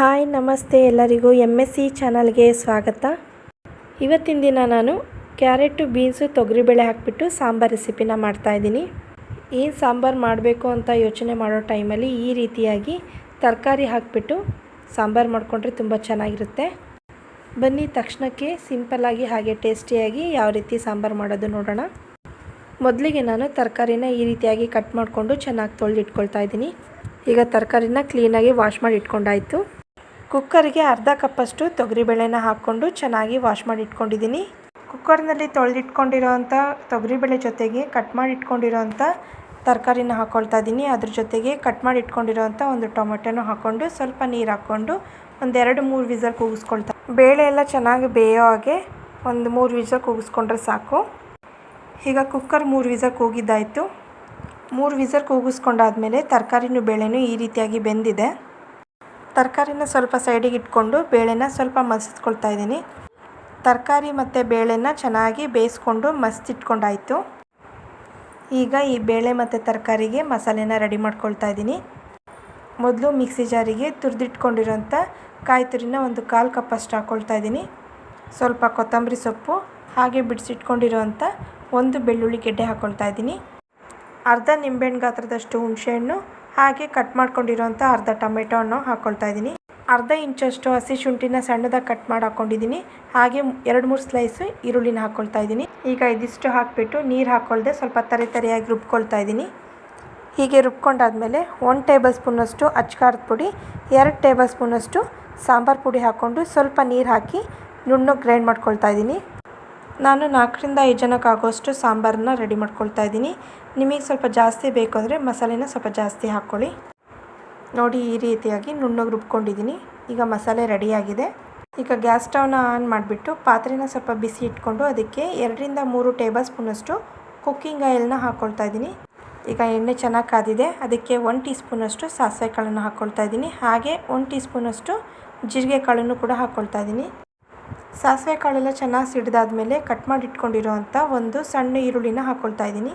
Hi, ನಮಸ್ತೆ ಎಲ್ಲರಿಗೂ M S C ಚಾನಲ್ಗೆ ಸ್ವಾಗತ. ಇವತ್ತಿನ ದಿನ ನಾನು ಕ್ಯಾರೆಟು, ಬೀನ್ಸು, ತೊಗರಿಬೇಳೆ ಹಾಕಿಬಿಟ್ಟು ಸಾಂಬಾರು ರೆಸಿಪಿನ ಮಾಡ್ತಾಯಿದ್ದೀನಿ ಏನು ಸಾಂಬಾರು ಮಾಡಬೇಕು ಅಂತ ಯೋಚನೆ ಮಾಡೋ ಟೈಮಲ್ಲಿ ಈ ರೀತಿಯಾಗಿ ತರಕಾರಿ ಹಾಕಿಬಿಟ್ಟು ಸಾಂಬಾರು ಮಾಡಿಕೊಂಡ್ರೆ ತುಂಬ ಚೆನ್ನಾಗಿರುತ್ತೆ. ಬನ್ನಿ, ತಕ್ಷಣಕ್ಕೆ ಸಿಂಪಲ್ಲಾಗಿ ಹಾಗೆ ಟೇಸ್ಟಿಯಾಗಿ ಯಾವ ರೀತಿ ಸಾಂಬಾರು ಮಾಡೋದು ನೋಡೋಣ. ಮೊದಲಿಗೆ ನಾನು ತರಕಾರಿನ ಈ ರೀತಿಯಾಗಿ ಕಟ್ ಮಾಡಿಕೊಂಡು ಚೆನ್ನಾಗಿ ತೊಳೆದು ಇಟ್ಕೊಳ್ತಾ ಇದ್ದೀನಿ. ಈಗ ತರಕಾರಿನ ಕ್ಲೀನಾಗಿ ವಾಶ್ ಮಾಡಿ ಇಟ್ಕೊಂಡಾಯಿತು. ಕುಕ್ಕರಿಗೆ ಅರ್ಧ ಕಪ್ಪಷ್ಟು ತೊಗರಿಬೇಳೆನ ಹಾಕ್ಕೊಂಡು ಚೆನ್ನಾಗಿ ವಾಶ್ ಮಾಡಿ ಇಟ್ಕೊಂಡಿದ್ದೀನಿ ಕುಕ್ಕರ್ನಲ್ಲಿ ತೊಳೆದಿಟ್ಕೊಂಡಿರೋವಂಥ ತೊಗರಿಬೇಳೆ ಜೊತೆಗೆ ಕಟ್ ಮಾಡಿ ಇಟ್ಕೊಂಡಿರೋವಂಥ ತರಕಾರಿನ ಹಾಕ್ಕೊಳ್ತಾ ಇದ್ದೀನಿ ಅದ್ರ ಜೊತೆಗೆ ಕಟ್ ಮಾಡಿ ಇಟ್ಕೊಂಡಿರೋವಂಥ ಒಂದು ಟೊಮೆಟೊನೂ ಹಾಕ್ಕೊಂಡು ಸ್ವಲ್ಪ ನೀರು ಹಾಕ್ಕೊಂಡು ಒಂದೆರಡು ಮೂರು ವಿಸಲ್ ಕೂಗಿಸ್ಕೊಳ್ತಾ ಬೇಳೆ ಎಲ್ಲ ಚೆನ್ನಾಗಿ ಬೇಯೋ ಹಾಗೆ ಒಂದು ಮೂರು ವಿಸಲ್ ಕೂಗಿಸ್ಕೊಂಡ್ರೆ ಸಾಕು. ಈಗ ಕುಕ್ಕರ್ ಮೂರು ವಿಸಲ್ ಕೂಗಿದ್ದಾಯಿತು. ಮೂರು ವಿಸಲ್ ಕೂಗಿಸ್ಕೊಂಡಾದ್ಮೇಲೆ ತರಕಾರಿನೂ ಬೇಳೆನೂ ಈ ರೀತಿಯಾಗಿ ಬೆಂದಿದೆ. ತರಕಾರಿನ ಸ್ವಲ್ಪ ಸೈಡಿಗೆ ಇಟ್ಕೊಂಡು ಬೇಳೆನ ಸ್ವಲ್ಪ ಮಸಿಸ್ಕೊಳ್ತಾ ಇದ್ದೀನಿ. ತರಕಾರಿ ಮತ್ತು ಬೇಳೆನ ಚೆನ್ನಾಗಿ ಬೇಯಿಸ್ಕೊಂಡು ಮಸ್ತಿಟ್ಕೊಂಡಾಯಿತು ಈಗ ಈ ಬೇಳೆ ಮತ್ತು ತರಕಾರಿಗೆ ಮಸಾಲೆನ ರೆಡಿ ಮಾಡ್ಕೊಳ್ತಾ ಇದ್ದೀನಿ. ಮೊದಲು ಮಿಕ್ಸಿ ಜಾರಿಗೆ ತುರಿದಿಟ್ಕೊಂಡಿರೋಂಥ ಕಾಯಿ ತುರಿನ ಒಂದು ಕಾಲು ಕಪ್ಪಷ್ಟು ಹಾಕ್ಕೊಳ್ತಾ ಇದ್ದೀನಿ. ಸ್ವಲ್ಪ ಕೊತ್ತಂಬರಿ ಸೊಪ್ಪು, ಹಾಗೆ ಬಿಡಿಸಿಟ್ಕೊಂಡಿರೋಂಥ ಒಂದು ಬೆಳ್ಳುಳ್ಳಿ ಗೆಡ್ಡೆ ಹಾಕ್ಕೊಳ್ತಾ ಇದ್ದೀನಿ. ಅರ್ಧ ನಿಂಬೆಹಣ್ಣು ಗಾತ್ರದಷ್ಟು ಹುಣಸೆಹಣ್ಣು ಹಾಗೆ ಕಟ್ ಮಾಡ್ಕೊಂಡಿರೋಂಥ ಅರ್ಧ ಟೊಮೆಟೊ ಹಣ್ಣು ಹಾಕ್ಕೊಳ್ತಾ ಇದ್ದೀನಿ. ಅರ್ಧ ಇಂಚಷ್ಟು ಹಸಿ ಶುಂಠಿನ ಸಣ್ಣದಾಗಿ ಕಟ್ ಮಾಡಿ ಹಾಕ್ಕೊಂಡಿದ್ದೀನಿ ಹಾಗೆ ಎರಡು ಮೂರು ಸ್ಲೈಸು ಈರುಳ್ಳಿನ ಹಾಕ್ಕೊಳ್ತಾ ಇದ್ದೀನಿ. ಈಗ ಇದಿಷ್ಟು ಹಾಕಿಬಿಟ್ಟು ನೀರು ಹಾಕ್ಕೊಳ್ದೆ ಸ್ವಲ್ಪ ತರಿ ತರಿಯಾಗಿ ರುಬ್ಕೊಳ್ತಾ ಇದ್ದೀನಿ. ಹೀಗೆ ರುಬ್ಕೊಂಡಾದ್ಮೇಲೆ ಒನ್ ಟೇಬಲ್ ಸ್ಪೂನಷ್ಟು ಅಚ್ಕಾರದ ಪುಡಿ, ಎರಡು ಟೇಬಲ್ ಸ್ಪೂನಷ್ಟು ಸಾಂಬಾರು ಪುಡಿ ಹಾಕ್ಕೊಂಡು ಸ್ವಲ್ಪ ನೀರು ಹಾಕಿ ನುಣ್ಣಗೆ ಗ್ರೈಂಡ್ ಮಾಡ್ಕೊಳ್ತಾ ಇದ್ದೀನಿ. ನಾನು ನಾಲ್ಕರಿಂದ ಐದು ಜನಕ್ಕೆ ಆಗೋಷ್ಟು ಸಾಂಬಾರನ್ನ ರೆಡಿ ಮಾಡ್ಕೊಳ್ತಾ ಇದ್ದೀನಿ. ನಿಮಗೆ ಸ್ವಲ್ಪ ಜಾಸ್ತಿ ಬೇಕು ಅಂದರೆ ಮಸಾಲೆನ ಸ್ವಲ್ಪ ಜಾಸ್ತಿ ಹಾಕ್ಕೊಳ್ಳಿ. ನೋಡಿ ಈ ರೀತಿಯಾಗಿ ನುಣ್ಣಗೆ ರುಬ್ಕೊಂಡಿದ್ದೀನಿ. ಈಗ ಮಸಾಲೆ ರೆಡಿಯಾಗಿದೆ. ಈಗ ಗ್ಯಾಸ್ ಸ್ಟವ್ನ ಆನ್ ಮಾಡಿಬಿಟ್ಟು ಪಾತ್ರೆನ ಸ್ವಲ್ಪ ಬಿಸಿ ಇಟ್ಕೊಂಡು ಅದಕ್ಕೆ ಎರಡರಿಂದ ಮೂರು ಟೇಬಲ್ ಸ್ಪೂನಷ್ಟು ಕುಕ್ಕಿಂಗ್ ಆಯಿಲ್ನ ಹಾಕ್ಕೊಳ್ತಾ ಇದ್ದೀನಿ. ಈಗ ಎಣ್ಣೆ ಚೆನ್ನಾಗಿ ಕಾದಿದೆ. ಅದಕ್ಕೆ ಒನ್ ಟೀ ಸ್ಪೂನಷ್ಟು ಸಾಸಿವೆ ಕಾಳನ್ನು ಹಾಕ್ಕೊಳ್ತಾ ಇದ್ದೀನಿ. ಹಾಗೆ ಒನ್ ಟೀ ಸ್ಪೂನಷ್ಟು ಜೀರಿಗೆ ಕಾಳನ್ನು ಕೂಡ ಹಾಕ್ಕೊಳ್ತಾ ಇದ್ದೀನಿ. ಸಾಸಿವೆ ಕಾಳೆಲ್ಲ ಚೆನ್ನಾಗಿ ಸಿಡಿದಾದ್ಮೇಲೆ ಕಟ್ ಮಾಡಿ ಇಟ್ಕೊಂಡಿರೋವಂಥ ಒಂದು ಸಣ್ಣ ಈರುಳ್ಳಿನ ಹಾಕ್ಕೊಳ್ತಾ ಇದ್ದೀನಿ.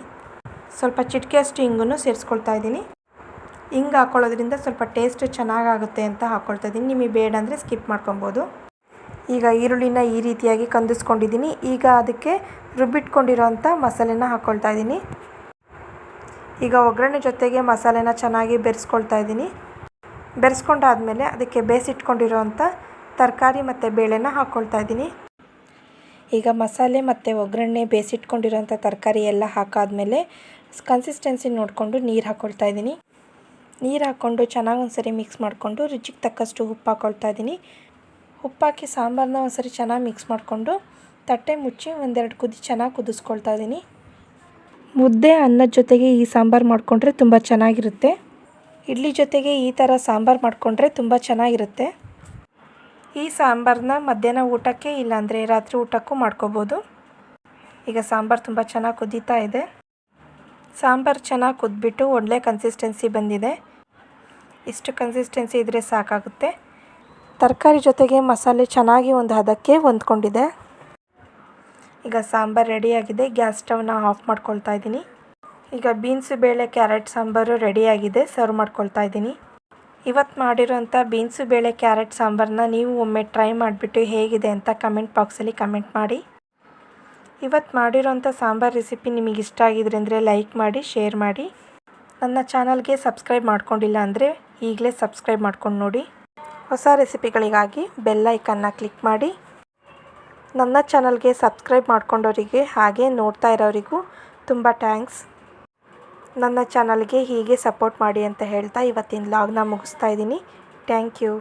ಸ್ವಲ್ಪ ಚಿಟಿಕೆಯಷ್ಟು ಹಿಂಗನ್ನು ಸೇರಿಸ್ಕೊಳ್ತಾ ಇದ್ದೀನಿ. ಹಿಂಗೆ ಹಾಕ್ಕೊಳ್ಳೋದ್ರಿಂದ ಸ್ವಲ್ಪ ಟೇಸ್ಟ್ ಚೆನ್ನಾಗಾಗುತ್ತೆ ಅಂತ ಹಾಕ್ಕೊಳ್ತಾ ಇದ್ದೀನಿ. ನಿಮಗೆ ಬೇಡ ಅಂದರೆ ಸ್ಕಿಪ್ ಮಾಡ್ಕೊಬೋದು. ಈಗ ಈರುಳ್ಳಿನ ಈ ರೀತಿಯಾಗಿ ಕಂದಿಸ್ಕೊಂಡಿದ್ದೀನಿ. ಈಗ ಅದಕ್ಕೆ ರುಬ್ಬಿಟ್ಕೊಂಡಿರೋವಂಥ ಮಸಾಲೆನ ಹಾಕ್ಕೊಳ್ತಾ ಇದ್ದೀನಿ. ಈಗ ಒಗ್ಗರಣೆ ಜೊತೆಗೆ ಮಸಾಲೆನ ಚೆನ್ನಾಗಿ ಬೆರೆಸ್ಕೊಳ್ತಾ ಇದ್ದೀನಿ. ಬೆರೆಸ್ಕೊಂಡಾದ್ಮೇಲೆ ಅದಕ್ಕೆ ಬೇಯಿಸಿಟ್ಕೊಂಡಿರೋವಂಥ ತರಕಾರಿ ಮತ್ತು ಬೇಳೆನ ಹಾಕ್ಕೊಳ್ತಾ ಇದ್ದೀನಿ. ಈಗ ಮಸಾಲೆ ಮತ್ತು ಒಗ್ಗರಣೆ ಬೇಯಿಸಿಟ್ಕೊಂಡಿರೋಂಥ ತರಕಾರಿ ಎಲ್ಲ ಹಾಕಾದ್ಮೇಲೆ ಕನ್ಸಿಸ್ಟೆನ್ಸಿ ನೋಡಿಕೊಂಡು ನೀರು ಹಾಕ್ಕೊಳ್ತಾ ಇದ್ದೀನಿ. ನೀರು ಹಾಕ್ಕೊಂಡು ಚೆನ್ನಾಗಿ ಒಂದ್ಸರಿ ಮಿಕ್ಸ್ ಮಾಡಿಕೊಂಡು ರುಚಿಗೆ ತಕ್ಕಷ್ಟು ಉಪ್ಪು ಹಾಕ್ಕೊಳ್ತಾ ಇದ್ದೀನಿ. ಉಪ್ಪಾಕಿ ಸಾಂಬಾರನ್ನ ಒಂದ್ಸರಿ ಚೆನ್ನಾಗಿ ಮಿಕ್ಸ್ ಮಾಡಿಕೊಂಡು ತಟ್ಟೆ ಮುಚ್ಚಿ ಒಂದೆರಡು ಕುದಿ ಚೆನ್ನಾಗಿ ಕುದಿಸ್ಕೊಳ್ತಾ ಇದ್ದೀನಿ. ಮುದ್ದೆ ಅನ್ನದ ಜೊತೆಗೆ ಈ ಸಾಂಬಾರು ಮಾಡಿಕೊಂಡ್ರೆ ತುಂಬ ಚೆನ್ನಾಗಿರುತ್ತೆ. ಇಡ್ಲಿ ಜೊತೆಗೆ ಈ ಥರ ಸಾಂಬಾರು ಮಾಡಿಕೊಂಡ್ರೆ ತುಂಬ ಚೆನ್ನಾಗಿರುತ್ತೆ. ಈ ಸಾಂಬಾರನ್ನ ಮಧ್ಯಾಹ್ನ ಊಟಕ್ಕೆ ಇಲ್ಲಾಂದರೆ ರಾತ್ರಿ ಊಟಕ್ಕೂ ಮಾಡ್ಕೋಬೋದು. ಈಗ ಸಾಂಬಾರು ತುಂಬ ಚೆನ್ನಾಗಿ ಕುದೀತಾ ಇದೆ. ಸಾಂಬಾರು ಚೆನ್ನಾಗಿ ಕುದ್ಬಿಟ್ಟು ಒಳ್ಳೆ ಕನ್ಸಿಸ್ಟೆನ್ಸಿ ಬಂದಿದೆ. ಇಷ್ಟು ಕನ್ಸಿಸ್ಟೆನ್ಸಿ ಇದ್ದರೆ ಸಾಕಾಗುತ್ತೆ. ತರಕಾರಿ ಜೊತೆಗೆ ಮಸಾಲೆ ಚೆನ್ನಾಗಿ ಒಂದು ಹದಕ್ಕೆ ಹೊಂದ್ಕೊಂಡಿದೆ. ಈಗ ಸಾಂಬಾರು ರೆಡಿಯಾಗಿದೆ. ಗ್ಯಾಸ್ ಸ್ಟವ್ನ ಆಫ್ ಮಾಡ್ಕೊಳ್ತಾ ಇದ್ದೀನಿ. ಈಗ ಬೀನ್ಸ್, ಬೇಳೆ, ಕ್ಯಾರೆಟ್ ಸಾಂಬಾರು ರೆಡಿಯಾಗಿದೆ. ಸರ್ವ್ ಮಾಡ್ಕೊಳ್ತಾ ಇದ್ದೀನಿ. ಇವತ್ತು ಮಾಡಿರೋಂಥ ಬೀನ್ಸು, ಬೇಳೆ, ಕ್ಯಾರೆಟ್ ಸಾಂಬಾರನ್ನ ನೀವು ಒಮ್ಮೆ ಟ್ರೈ ಮಾಡಿಬಿಟ್ಟು ಹೇಗಿದೆ ಅಂತ ಕಮೆಂಟ್ ಬಾಕ್ಸಲ್ಲಿ ಕಮೆಂಟ್ ಮಾಡಿ. ಇವತ್ತು ಮಾಡಿರೋಂಥ ಸಾಂಬಾರು ರೆಸಿಪಿ ನಿಮಗೆ ಇಷ್ಟ ಆಗಿದ್ರೆ ಲೈಕ್ ಮಾಡಿ, ಶೇರ್ ಮಾಡಿ. ನನ್ನ ಚಾನಲ್ಗೆ ಸಬ್ಸ್ಕ್ರೈಬ್ ಮಾಡ್ಕೊಂಡಿಲ್ಲ ಅಂದರೆ ಈಗಲೇ ಸಬ್ಸ್ಕ್ರೈಬ್ ಮಾಡ್ಕೊಂಡು ನೋಡಿ. ಹೊಸ ರೆಸಿಪಿಗಳಿಗಾಗಿ ಬೆಲ್ ಐಕನ್ನ ಕ್ಲಿಕ್ ಮಾಡಿ. ನನ್ನ ಚಾನಲ್ಗೆ ಸಬ್ಸ್ಕ್ರೈಬ್ ಮಾಡ್ಕೊಂಡವರಿಗೆ ಹಾಗೆ ನೋಡ್ತಾ ಇರೋರಿಗೂ ತುಂಬ ಥ್ಯಾಂಕ್ಸ್. ನನ್ನ ಚಾನಲ್ಗೆ ಹೀಗೆ ಸಪೋರ್ಟ್ ಮಾಡಿ ಅಂತ ಹೇಳ್ತಾ ಇವತ್ತಿನ ಲಾಗ್ನ ಮುಗಿಸ್ತಾ ಇದ್ದೀನಿ. Thank you.